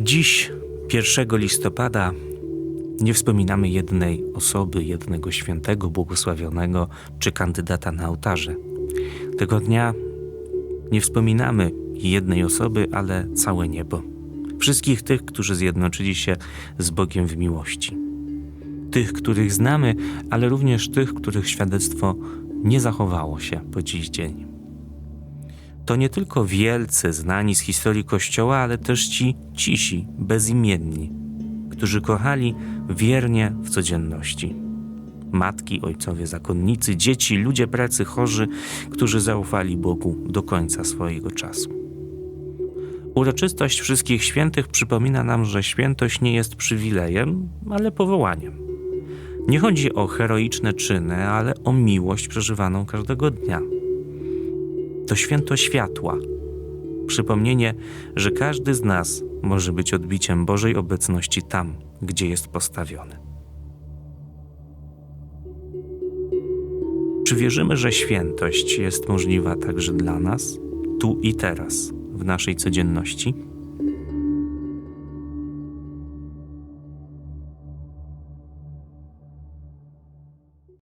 Dziś, 1 listopada, nie wspominamy jednej osoby, jednego świętego, błogosławionego czy kandydata na ołtarze. Tego dnia nie wspominamy jednej osoby, ale całe niebo. Wszystkich tych, którzy zjednoczyli się z Bogiem w miłości. Tych, których znamy, ale również tych, których świadectwo nie zachowało się po dziś dzień. To nie tylko wielcy, znani z historii Kościoła, ale też ci cisi, bezimienni, którzy kochali wiernie w codzienności. Matki, ojcowie, zakonnicy, dzieci, ludzie pracy, chorzy, którzy zaufali Bogu do końca swojego czasu. Uroczystość Wszystkich Świętych przypomina nam, że świętość nie jest przywilejem, ale powołaniem. Nie chodzi o heroiczne czyny, ale o miłość przeżywaną każdego dnia. To święto światła, przypomnienie, że każdy z nas może być odbiciem Bożej obecności tam, gdzie jest postawiony. Czy wierzymy, że świętość jest możliwa także dla nas, tu i teraz, w naszej codzienności?